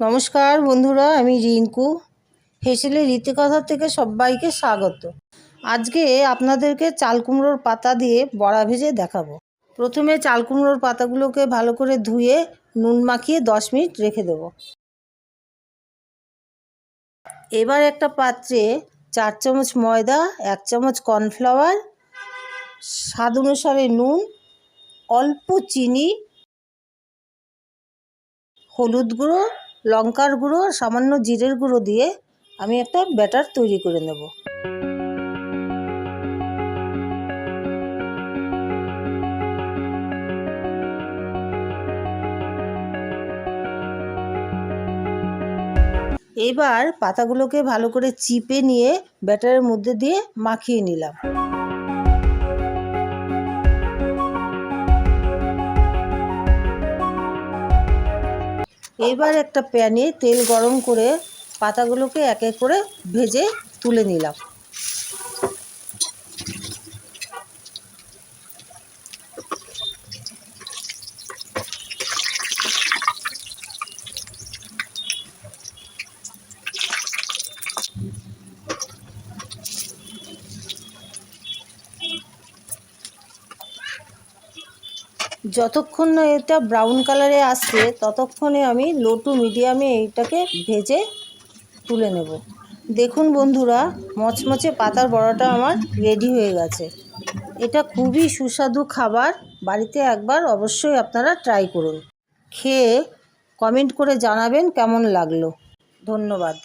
নমস্কার বন্ধুরা, আমি রিঙ্কু। হেসেলে রীতিকথা থেকে সবাইকে স্বাগত। আজকে আপনাদেরকে চাল কুমড়োর পাতা দিয়ে বড়া ভেজে দেখাবো। প্রথমে চাল কুমড়োর পাতাগুলোকে ভালো করে ধুয়ে নুন মাখিয়ে দশ মিনিট রেখে দেব। এবার একটা পাত্রে চার চামচ ময়দা, এক চামচ কর্নফ্লাওয়ার, স্বাদ অনুসারে নুন, অল্প চিনি, হলুদ গুঁড়ো লঙ্কার গুঁড়ো সামান্য জিরের গুঁড়ো দিয়ে আমি একটা ব্যাটার তৈরি করে নেব। এবার পাতাগুলোকে ভালো করে চিপে নিয়ে ব্যাটারের মধ্যে দিয়ে মাখিয়ে নিলাম। এবার একটা প্যানে তেল গরম করে পাতাগুলোকে এক এক করে ভেজে তুলে নিলাম। যতক্ষণ না এটা ব্রাউন কালারে আসছে, ততক্ষণে আমি লো টু মিডিয়ামে এইটাকে ভেজে তুলে নেব। দেখুন বন্ধুরা, মচমচে পাতার বড়াটা আমার রেডি হয়ে গেছে। এটা খুবই সুস্বাদু খাবার, বাড়িতে একবার অবশ্যই আপনারা ট্রাই করুন। খেয়ে কমেন্ট করে জানাবেন কেমন লাগল। ধন্যবাদ।